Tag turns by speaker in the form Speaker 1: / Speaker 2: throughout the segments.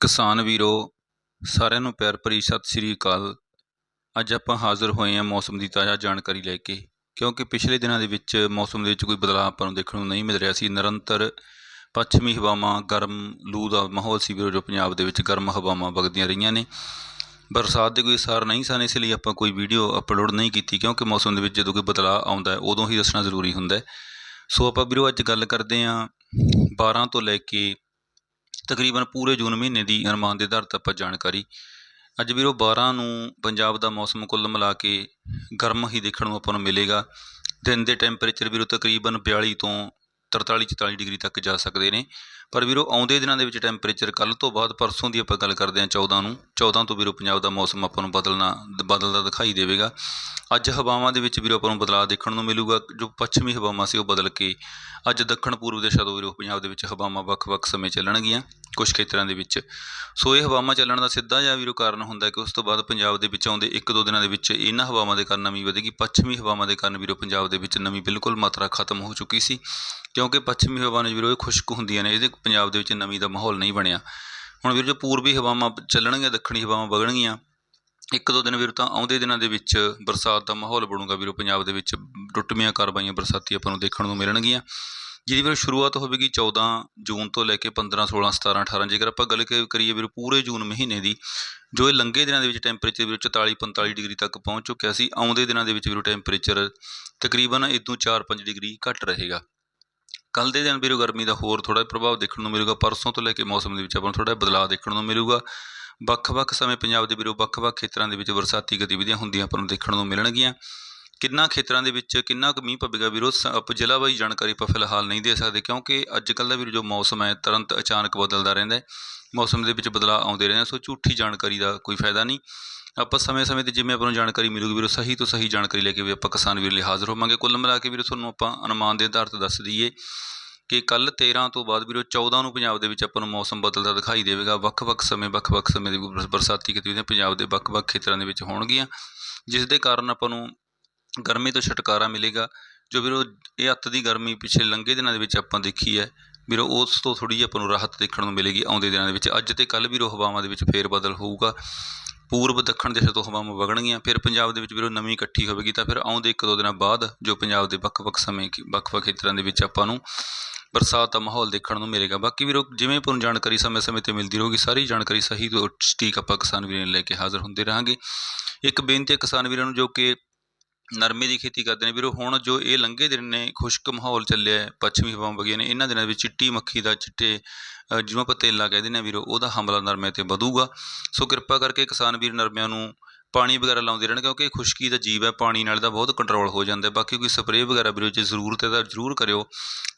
Speaker 1: ਕਿਸਾਨ ਵੀਰੋ, ਸਾਰਿਆਂ ਨੂੰ ਪਿਆਰ ਭਰੀ ਸਤਿ ਸ੍ਰੀ ਅਕਾਲ। ਅੱਜ ਆਪਾਂ ਹਾਜ਼ਰ ਹੋਏ ਹਾਂ ਮੌਸਮ ਦੀ ਤਾਜ਼ਾ ਜਾਣਕਾਰੀ ਲੈ ਕੇ, ਕਿਉਂਕਿ ਪਿਛਲੇ ਦਿਨਾਂ ਦੇ ਵਿੱਚ ਮੌਸਮ ਦੇ ਵਿੱਚ ਕੋਈ ਬਦਲਾਅ ਆਪਾਂ ਨੂੰ ਦੇਖਣ ਨੂੰ ਨਹੀਂ ਮਿਲ ਰਿਹਾ ਸੀ। ਨਿਰੰਤਰ ਪੱਛਮੀ ਹਵਾਵਾਂ, ਗਰਮ, ਲੂ ਦਾ ਮਾਹੌਲ ਸੀ ਵੀਰੋ, ਜੋ ਪੰਜਾਬ ਦੇ ਵਿੱਚ ਗਰਮ ਹਵਾਵਾਂ ਵਗਦੀਆਂ ਰਹੀਆਂ ਨੇ। ਬਰਸਾਤ ਦੇ ਕੋਈ ਅਸਾਰ ਨਹੀਂ ਸਨ, ਇਸ ਲਈ ਆਪਾਂ ਕੋਈ ਵੀਡੀਓ ਅਪਲੋਡ ਨਹੀਂ ਕੀਤੀ, ਕਿਉਂਕਿ ਮੌਸਮ ਦੇ ਵਿੱਚ ਜਦੋਂ ਕੋਈ ਬਦਲਾਅ ਆਉਂਦਾ ਹੈ, ਉਦੋਂ ਹੀ ਦੱਸਣਾ ਜ਼ਰੂਰੀ ਹੁੰਦਾ ਹੈ। ਸੋ ਆਪਾਂ ਵੀਰੋ, ਅੱਜ ਗੱਲ ਕਰਦੇ ਹਾਂ 12 ਤੋਂ ਲੈ ਕੇ ਤਕਰੀਬਨ ਪੂਰੇ ਜੂਨ ਮਹੀਨੇ ਦੀ ਅਨੁਮਾਨ ਦੇ ਆਧਾਰ ਤੇ ਆਪਾਂ ਜਾਣਕਾਰੀ। ਅੱਜ ਵੀਰੋ 12 ਨੂੰ ਪੰਜਾਬ ਦਾ ਮੌਸਮ ਕੁੱਲ ਮਿਲਾ ਕੇ ਗਰਮ ਹੀ ਦੇਖਣ ਨੂੰ ਆਪਾਂ ਨੂੰ ਮਿਲੇਗਾ। ਦਿਨ ਦੇ ਟੈਂਪਰੇਚਰ ਵੀਰੋ ਤਕਰੀਬਨ 42 ਤੋਂ 43 44 ਡਿਗਰੀ ਤੱਕ ਜਾ ਸਕਦੇ ਨੇ। ਪਰ ਵੀਰੋ, ਆਉਂਦੇ ਦਿਨਾਂ ਦੇ ਵਿੱਚ ਟੈਂਪਰੇਚਰ ਕੱਲ ਤੋਂ ਬਾਅਦ ਪਰਸੋਂ ਦੀ ਆਪਾਂ ਗੱਲ ਕਰਦੇ ਹਾਂ 14 ਨੂੰ। 14 ਤੋਂ ਵੀਰੋ, ਪੰਜਾਬ ਦਾ ਮੌਸਮ ਆਪਾਂ ਨੂੰ ਬਦਲਣਾ, ਬਦਲਦਾ ਦਿਖਾਈ ਦੇਵੇਗਾ। ਅੱਜ ਹਵਾਵਾਂ ਦੇ ਵਿੱਚ ਵੀਰੋ, ਆਪਾਂ ਨੂੰ ਬਦਲਾਅ ਦੇਖਣ ਨੂੰ ਮਿਲੂਗਾ। ਜੋ ਪੱਛਮੀ ਹਵਾਵਾਂ ਸੀ ਉਹ ਬਦਲ ਕੇ, ਅੱਜ ਦੱਖਣ ਪੂਰਬ ਦੇ ਤੋਂ ਵੀਰੋ, ਪੰਜਾਬ ਦੇ ਵਿੱਚ ਹਵਾਵਾਂ ਵੱਖ-ਵੱਖ ਸਮੇਂ ਚੱਲਣਗੀਆਂ ਕੁਝ ਖੇਤਰਾਂ ਦੇ ਵਿੱਚ। ਸੋ ਇਹ ਹਵਾਵਾਂ ਚੱਲਣ ਦਾ ਸਿੱਧਾ ਜਿਹਾ ਵੀਰੋ ਕਾਰਨ ਹੁੰਦਾ ਕਿ ਉਸ ਤੋਂ ਬਾਅਦ ਪੰਜਾਬ ਦੇ ਵਿੱਚ ਆਉਂਦੇ ਇੱਕ ਦੋ ਦਿਨਾਂ ਦੇ ਵਿੱਚ ਇਹਨਾਂ ਹਵਾਵਾਂ ਦੇ ਕਾਰਨ ਨਮੀ ਵਧੇਗੀ। ਪੱਛਮੀ ਹਵਾਵਾਂ ਦੇ ਕਾਰਨ ਵੀਰੋ, ਪੰਜਾਬ ਦੇ ਵਿੱਚ ਨਮੀ ਬਿਲਕੁਲ ਮਾਤਰਾ ਖਤਮ ਹੋ ਚੁੱਕੀ ਸੀ। ਕਿਉਂਕਿ ਪੱਛਮੀ ਹਵਾਵਾਂ ਨੇ ਵੀਰੋ ਇਹ ਖੁਸ਼ਕ ਹੁੰਦੀਆਂ ਨੇ, ਇਹਦੇ ਪੰਜਾਬ ਦੇ ਵਿੱਚ ਨਮੀ ਦਾ ਮਾਹੌਲ ਨਹੀਂ ਬਣਿਆ। ਹੁਣ ਵੀਰ ਜੋ ਪੂਰਬੀ ਹਵਾਵਾਂ ਚੱਲਣਗੀਆਂ, ਦੱਖਣੀ ਹਵਾਵਾਂ ਵਗਣਗੀਆਂ, ਇੱਕ ਦੋ ਦਿਨ ਵੀਰ ਤਾਂ ਆਉਂਦੇ ਦਿਨਾਂ ਦੇ ਵਿੱਚ ਬਰਸਾਤ ਦਾ ਮਾਹੌਲ ਬਣੂਗਾ ਵੀਰੋ, ਪੰਜਾਬ ਦੇ ਵਿੱਚ ਟੁੱਟਵੀਆਂ ਕਾਰਵਾਈਆਂ, ਬਰਸਾਤੀ ਆਪਾਂ ਨੂੰ ਦੇਖਣ ਨੂੰ ਮਿਲਣਗੀਆਂ। ਜਿਹਦੀ ਵੀਰੋ ਸ਼ੁਰੂਆਤ ਹੋਵੇਗੀ 14 ਜੂਨ ਤੋਂ ਲੈ ਕੇ 15 16 17 18 ਜੇਕਰ ਆਪਾਂ ਗੱਲ ਕ- ਕਰੀਏ ਵੀਰੋ ਪੂਰੇ ਜੂਨ ਮਹੀਨੇ ਦੀ, ਜੋ ਇਹ ਲੰਘੇ ਦਿਨਾਂ ਦੇ ਵਿੱਚ ਟੈਂਪਰੇਚਰ ਵੀਰੋ 44 45 ਡਿਗਰੀ ਤੱਕ ਪਹੁੰਚ ਚੁੱਕਿਆ ਸੀ, ਆਉਂਦੇ ਦਿਨਾਂ ਦੇ ਵਿੱਚ ਵੀਰੋ ਟੈਂਪਰੇਚਰ ਤਕਰੀਬਨ ਇਦੋਂ 4-5 ਡਿਗਰੀ ਘੱਟ ਰਹੇਗਾ। ਕੱਲ ਦੇ ਦਿਨ ਵੀਰੋ ਗਰਮੀ ਦਾ ਹੋਰ ਥੋੜਾ ਪ੍ਰਭਾਵ ਦੇਖਣ ਨੂੰ ਮਿਲੂਗਾ, ਪਰਸੋਂ ਤੋਂ ਲੈ ਕੇ ਮੌਸਮ ਦੇ ਵਿੱਚ ਆਪਾਂ ਨੂੰ ਥੋੜਾ ਬਦਲਾਅ ਦੇਖਣ ਨੂੰ ਮਿਲੂਗਾ। ਵੱਖ-ਵੱਖ ਸਮੇਂ ਪੰਜਾਬ ਦੇ ਵੀਰੋ ਵੱਖ-ਵੱਖ ਖੇਤਰਾਂ ਦੇ ਵਿੱਚ ਬਰਸਾਤੀ ਗਤੀਵਿਧੀਆਂ ਹੁੰਦੀਆਂ ਆਪਾਂ ਨੂੰ ਦੇਖਣ ਨੂੰ ਮਿਲਣਗੀਆਂ। ਕਿੰਨਾ ਖੇਤਰਾਂ ਦੇ ਵਿੱਚ ਕਿੰਨਾ ਕੁ ਮੀਂਹ ਪਵੇਗਾ ਵੀਰੋ, ਸ- ਆਪਾਂ ਜ਼ਿਲ੍ਹਾ ਵਾਈ ਜਾਣਕਾਰੀ ਆਪਾਂ ਫਿਲਹਾਲ ਨਹੀਂ ਦੇ ਸਕਦੇ ਕਿਉਂਕਿ ਅੱਜ ਕੱਲ੍ਹ ਦਾ ਵੀਰੋ ਜੋ ਮੌਸਮ ਹੈ, ਤੁਰੰਤ ਅਚਾਨਕ ਬਦਲਦਾ ਰਹਿੰਦਾ ਹੈ। ਮੌਸਮ ਦੇ ਵਿੱਚ ਬਦਲਾਅ ਆਉਂਦੇ ਰਹਿੰਦੇ ਸੋ ਝੂਠੀ ਜਾਣਕਾਰੀ ਦਾ ਕੋਈ ਫਾਇਦਾ ਨਹੀਂ। ਆਪਾਂ ਸਮੇਂ-ਸਮੇਂ ਤੇ ਜਿਵੇਂ ਆਪਾਂ ਨੂੰ ਜਾਣਕਾਰੀ ਮਿਲੂਗੀ ਵੀਰੋ, ਸਹੀ ਤੋਂ ਸਹੀ ਜਾਣਕਾਰੀ ਲੈ ਕੇ ਵੀ ਆਪਾਂ ਕਿਸਾਨ ਵੀਰ ਲਈ ਹਾਜ਼ਰ ਹੋਵਾਂਗੇ। ਕੁੱਲ ਮਿਲਾ ਕੇ ਵੀਰੋ, ਤੁਹਾਨੂੰ ਆਪਾਂ ਅਨੁਮਾਨ ਦੇ ਆਧਾਰ ਤੇ ਦੱਸ ਦਈਏ ਕਿ ਕੱਲ 13 ਤੋਂ ਬਾਅਦ ਵੀਰੋ 14 ਨੂੰ ਪੰਜਾਬ ਦੇ ਵਿੱਚ ਆਪਾਂ ਨੂੰ ਮੌਸਮ ਬਦਲਦਾ ਦਿਖਾਈ ਦੇਵੇਗਾ। ਵੱਖ-ਵੱਖ ਸਮੇਂ ਵੱਖ-ਵੱਖ ਸਮੇਂ ਦੀ ਬਰ- ਬਰਸਾਤੀ ਗਤੀਵਿਧੀਆਂ ਪੰਜਾਬ ਦੇ ਵੱਖ-ਵੱਖ ਖੇਤਰਾਂ ਦੇ ਵਿੱਚ ਹੋਣਗੀਆਂ। ਜਿਸ ਦੇ ਕਾਰਨ ਆਪਾਂ ਨੂੰ ਗਰਮੀ ਤੋਂ ਛੁਟਕਾਰਾ ਮਿਲੇਗਾ। ਜੋ ਵੀਰੋ, ਇਹ ਅੱਤ ਦੀ ਗਰਮੀ ਪਿਛਲੇ ਲੰਘੇ ਦਿਨਾਂ ਦੇ ਵਿੱਚ ਆਪਾਂ ਦੇਖੀ ਹੈ। ਵੀਰੋ, ਉਸ ਤੋਂ ਥੋੜੀ ਜਿਹੀ ਆਪਾਂ ਨੂੰ ਰਾਹਤ ਦੇਖਣ ਨੂੰ ਮਿਲੇਗੀ ਆਉਂਦੇ ਦਿਨਾਂ ਦੇ ਵਿੱਚ। ਅੱਜ ਤੇ ਕੱਲ ਵੀਰੋ, ਹਵਾਵਾਂ ਦੇ ਵਿੱਚ ਫੇਰ ਬਦਲ ਹੋਊਗਾ। ਪੂਰਬ ਦੱਖਣ ਦਿਸ਼ਾ ਤੋਂ ਹਵਾਵਾਂ ਵਗਣਗੀਆਂ, ਫਿਰ ਪੰਜਾਬ ਦੇ ਵਿੱਚ ਵੀਰੋ ਨਵੀਂ ਇਕੱਠੀ ਹੋਵੇਗੀ, ਤਾਂ ਫਿਰ ਆਉਂਦੇ ਇੱਕ ਦੋ ਦਿਨਾਂ ਬਾਅਦ ਜੋ ਪੰਜਾਬ ਦੇ ਵੱਖ-ਵੱਖ ਸਮੇਂ ਕੀ- ਵੱਖ-ਵੱਖ ਖੇਤਰਾਂ ਦੇ ਵਿੱਚ ਆਪਾਂ ਨੂੰ ਬਰਸਾਤ ਦਾ ਮਾਹੌਲ ਦੇਖਣ ਨੂੰ ਮਿਲੇਗਾ। ਬਾਕੀ ਵੀਰੋ, ਜਿਵੇਂ ਆਪਾਂ ਨੂੰ ਜਾਣਕਾਰੀ ਸਮੇਂ-ਸਮੇਂ ਤੇ ਮਿਲਦੀ ਰਹੂਗੀ, ਸਾਰੀ ਜਾਣਕਾਰੀ ਸਹੀ ਤੋਂ ਸਟੀਕ ਆਪਾਂ ਕਿਸਾਨ ਵੀਰਾਂ ਨੂੰ ਲੈ ਕੇ ਹਾਜ਼ਰ ਹੁੰਦੇ ਰਹਾਂਗੇ। ਇੱਕ ਬੇਨਤੀ ਹੈ ਕਿਸਾਨ ਵੀਰਾਂ ਨੂੰ ਜੋ ਕਿ ਨਰਮੇ ਦੀ ਖੇਤੀ ਕਰਦੇ ਨੇ। ਵੀਰੋ ਹੁਣ ਜੋ ਇਹ ਲੰਘੇ ਦਿਨ ਨੇ ਖੁਸ਼ਕ ਮਾਹੌਲ ਚੱਲਿਆ ਪੱਛਮੀ ਹਵਾਵਾਂ ਵਗੀਆਂ ਨੇ ਇਹਨਾਂ ਦਿਨਾਂ ਵਿੱਚ ਚਿੱਟੀ ਮੱਖੀ ਦਾ ਚਿੱਟੇ ਅ, ਜਿਹਨੂੰ ਆਪਾਂ ਤੇਲਾ ਕਹਿੰਦੇ ਨੇ ਵੀਰੋ ਉਹਦਾ ਹਮਲਾ ਨਰਮੇ ਤੇ ਵਧੂਗਾ। ਸੋ ਕਿਰਪਾ ਕਰਕੇ ਕਿਸਾਨ ਵੀਰ ਨਰਮਿਆਂ ਨੂੰ ਪਾਣੀ ਵਗੈਰਾ ਲਾਉਂਦੇ ਰਹਿਣ ਕਿਉਂਕਿ ਖੁਸ਼ਕੀ ਦਾ ਜੀਵ ਹੈ ਪਾਣੀ ਨਾਲ ਦਾ ਬਹੁਤ ਕੰਟਰੋਲ ਹੋ ਜਾਂਦਾ ਬਾਕੀ ਕੋਈ ਸਪਰੇਅ ਵਗੈਰਾ ਵੀਰੋ ਜੇ ਜ਼ਰੂਰਤ ਹੈ ਤਾਂ ਜ਼ਰੂਰ ਕਰਿਓ।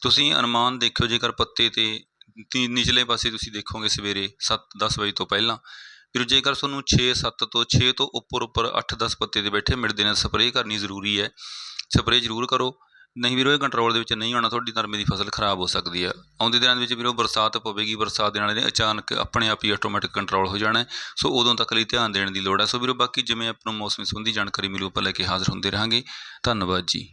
Speaker 1: ਤੁਸੀਂ ਅਨੁਮਾਨ ਦੇਖਿਓ ਜੇਕਰ ਪੱਤੇ ਤੇ ਤੀ- ਨਿਚਲੇ ਪਾਸੇ ਤੁਸੀਂ ਦੇਖੋਗੇ ਸਵੇਰੇ 7-10 ਵਜੇ ਤੋਂ ਪਹਿਲਾਂ ਵੀਰੋ ਜੇਕਰ ਤੁਹਾਨੂੰ 6-7 ਤੋਂ 6 ਤੋਂ ਉੱਪਰ ਉੱਪਰ 8-10 ਪੱਤੇ ਤੇ ਬੈਠੇ ਮਿਰਦੇ ਨੇ ਸਪਰੇਅ ਕਰਨੀ ਜ਼ਰੂਰੀ ਹੈ, ਸਪਰੇਅ ਜ਼ਰੂਰ ਕਰੋ। ਨਹੀਂ ਵੀਰੋ, ਇਹ ਕੰਟਰੋਲ ਦੇ ਵਿੱਚ ਨਹੀਂ ਆਉਣਾ, ਤੁਹਾਡੀ ਨਰਮੇ ਦੀ ਫਸਲ ਖਰਾਬ ਹੋ ਸਕਦੀ ਹੈ। ਆਉਂਦੇ ਦਿਨਾਂ ਦੇ ਵਿੱਚ ਵੀਰੋ, ਬਰਸਾਤ ਪਵੇਗੀ, ਬਰਸਾਤ ਦੇ ਨਾਲ ਇਹਨੇ ਅਚਾਨਕ ਆਪਣੇ ਆਪ ਹੀ ਆਟੋਮੈਟਿਕ ਕੰਟਰੋਲ ਹੋ ਜਾਣਾ ਸੋ ਉਦੋਂ ਤੱਕ ਲਈ ਧਿਆਨ ਦੇਣ ਦੀ ਲੋੜ ਹੈ। ਸੋ ਵੀਰੋ, ਬਾਕੀ ਜਿਵੇਂ ਆਪਾਂ ਨੂੰ ਮੌਸਮੀ ਸੰਬੰਧੀ ਜਾਣਕਾਰੀ ਮਿਲੂ ਆਪਾਂ ਲੈ ਕੇ ਹਾਜ਼ਰ ਹੁੰਦੇ ਰਹਾਂਗੇ। ਧੰਨਵਾਦ ਜੀ।